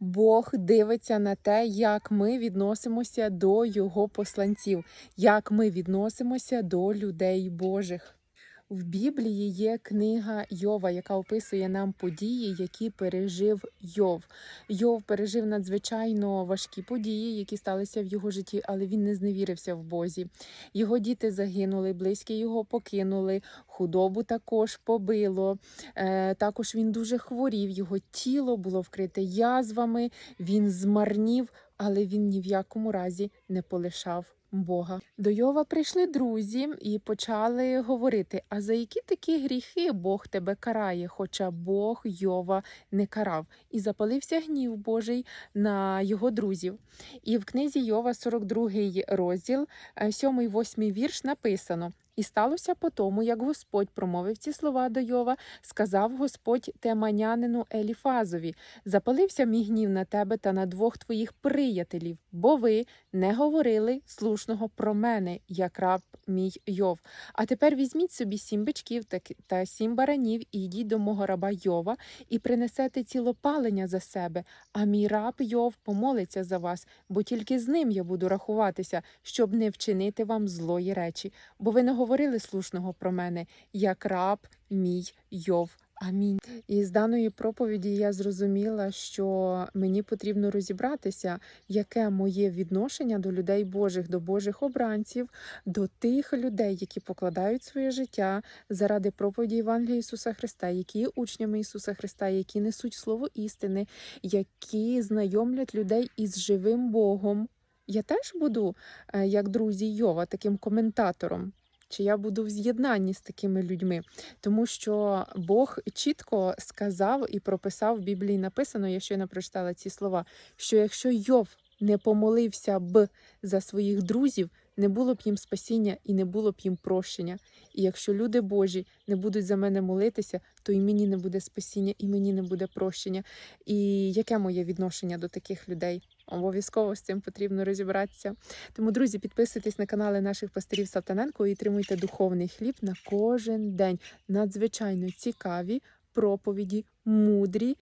Бог дивиться на те, як ми відносимося до Його посланців, як ми відносимося до людей Божих. В Біблії є книга Йова, яка описує нам події, які пережив Йов. Йов пережив надзвичайно важкі події, які сталися в його житті, але він не зневірився в Бозі. Його діти загинули, близькі його покинули, худобу також побило. Е, також він дуже хворів, його тіло було вкрите язвами, він змарнів, але він ні в якому разі не полишав Бога. До Йова прийшли друзі і почали говорити: а за які такі гріхи Бог тебе карає, хоча Бог Йова не карав. І запалився гнів Божий на його друзів. І в книзі Йова, 42 розділ, 7-8 вірш написано. І сталося по тому, як Господь промовив ці слова до Йова, сказав Господь теманянину Еліфазові: Запалився мій гнів на тебе та на двох твоїх приятелів, бо ви не говорили слушного про мене, як раб мій Йов. А тепер візьміть собі сім бичків та сім баранів і йдіть до мого раба Йова і принесете цілопалення за себе. А мій раб Йов помолиться за вас, бо тільки з ним я буду рахуватися, щоб не вчинити вам злої речі. Бо ви не говорили слушного про мене, як раб мій Йов. Амінь. І з даної проповіді я зрозуміла, що мені потрібно розібратися, яке моє відношення до людей Божих, до Божих обранців, до тих людей, які покладають своє життя заради проповіді Євангелія Ісуса Христа, які є учнями Ісуса Христа, які несуть слово істини, які знайомлять людей із живим Богом. Я теж буду, е, як друзі Йова, таким коментатором. Чи я буду в з'єднанні з такими людьми? Тому що Бог чітко сказав і прописав в Біблії написано, я щойно прочитала ці слова, що якщо Йов не помолився б за своїх друзів, не було б їм спасіння і не було б їм прощення. І якщо люди Божі не будуть за мене молитися, то і мені не буде спасіння, і мені не буде прощення. І яке моє відношення до таких людей? Обов'язково з цим потрібно розібратися. Тому, друзі, підписуйтесь на канали наших пастирів Салтаненко і отримуйте духовний хліб на кожен день. Надзвичайно цікаві проповіді, мудрі